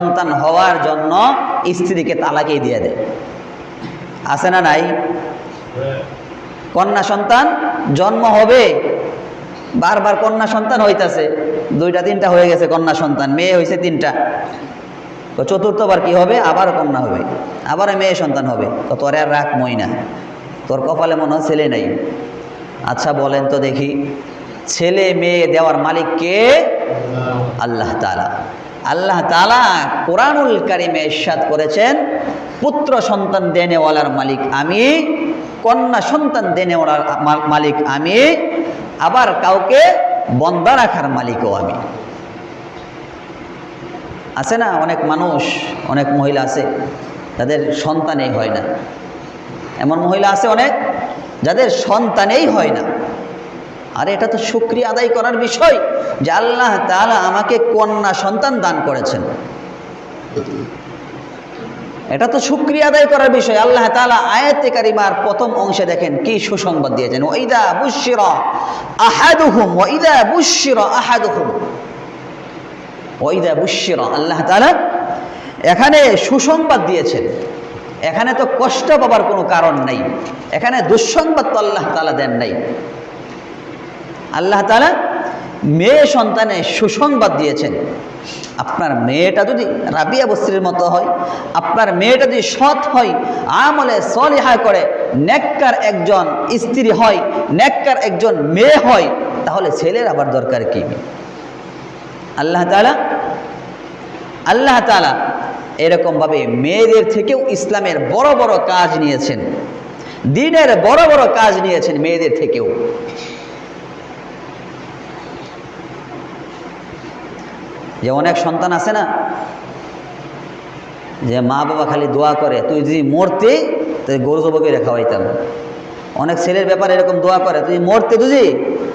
সন্তান হওয়ার জন্য স্ত্রীকে তালাকেই দিয়ে দেয়। আছে না নাই? কন্যা সন্তান জন্ম হবে, বারবার কন্যা সন্তান হইতাছে, দুইটা তিনটা হয়ে গেছে কন্যা সন্তান, মেয়ে হয়েছে তিনটা। তো চতুর্থবার কি হবে? আবার কন্যা হবে, আবার মেয়ে সন্তান হবে। তো তোর আর রাখ মই না। তোর কপালে মনে হয় ছেলে নাই। আচ্ছা বলেন তো দেখি, ছেলে মেয়ে দেওয়ার মালিক কে? আল্লাহ তালা আল্লাহ তালা কোরআনুল কারিমে ইরশাদ করেছেন, পুত্র সন্তান দেনেওয়ালার মালিক আমি, কন্যা সন্তান দেনেওয়ালার মালিক আমি, আবার কাউকে বন্দা রাখার মালিকও আমি। আছে না অনেক মানুষ, অনেক মহিলা আছে, যাদের সন্তানেই হয় না। এমন মহিলা আছে অনেক, যাদের সন্তানেই হয় না। আর এটা তো শুক্রিয়া আদায় করার বিষয় যে আল্লাহ তালা আমাকে কন্যা সন্তান দান করেছেন। এটা তো শুক্রিয়া আদায় করার বিষয়। আল্লাহ তালা আয়াতে কারিমার প্রথম অংশে দেখেন কি সুসংবাদ দিয়েছেন। ওইদা বুশিরা আহাদুহুম ওইদা বুশিরা আহাদুহুম। ওইদা বুশিরা আল্লাহ তালা এখানে সুসংবাদ দিয়েছেন। এখানে তো কষ্ট পাবার কোনো কারণ নেই। এখানে দুঃসংবাদ তো আল্লাহ তাআলা দেন নাই। আল্লাহ তালা মেয়ে সন্তানে সুসংবাদ দিয়েছেন। আপনার মেয়েটা যদি রাবিয়া বস্ত্রীর মতো হয়, আপনার মেয়েটা যদি সৎ হয়, আমলে সলিহা করে, নেককার একজন স্ত্রী হয়, নেককার একজন মেয়ে হয়, তাহলে ছেলের আবার দরকার কি? আল্লাহ তালা আল্লাহ তালা এরকমভাবে মেয়েদের থেকেও ইসলামের বড় বড় কাজ নিয়েছেন। দিনের বড় বড় কাজ নিয়েছেন মেয়েদের থেকেও। যে অনেক সন্তান আছে না, যে মা বাবা খালি দোয়া করে, তুই যদি মরতে, তাহলে গরু জবকে রেখা হইতাম অনেক ছেলের ব্যাপারে এরকম দোয়া করে, তুই মরতে বুঝি,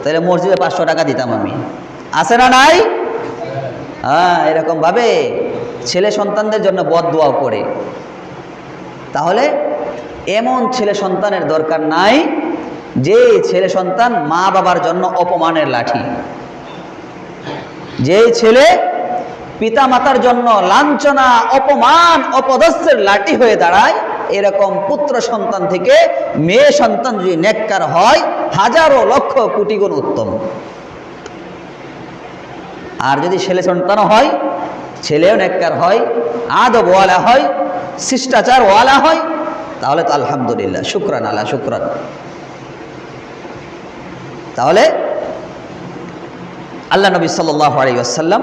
তাহলে মসজিদে পাঁচশো টাকা দিতাম আমি। আছে না নাই? হ্যাঁ এরকম ভাবে ছেলে সন্তানদের জন্য বদ দোয়াও করে। তাহলে এমন ছেলে সন্তানের দরকার নাই যে ছেলে সন্তান মা বাবার জন্য অপমানের লাঠি। যে ছেলে পিতা মাতার জন্য লাঞ্ছনা, অপমান, অপদস্থের লাঠি হয়ে দাঁড়ায়। এরকম পুত্র সন্তান থেকে মেয়ে সন্তান যদি নেককার হয়, হাজারো লক্ষ কোটি গুণ উত্তম। আর যদি ছেলে সন্তান হয়, ছেলেও নেককার হয় আদব ওয়ালা হয় শিষ্টাচার ওয়ালা হয়, তাহলে তো আলহামদুলিল্লাহ, শুক্রান আল্লাহ শুক্রান। তাহলে আল্লাহ নবী সাল্লাহ আলী আসাল্লাম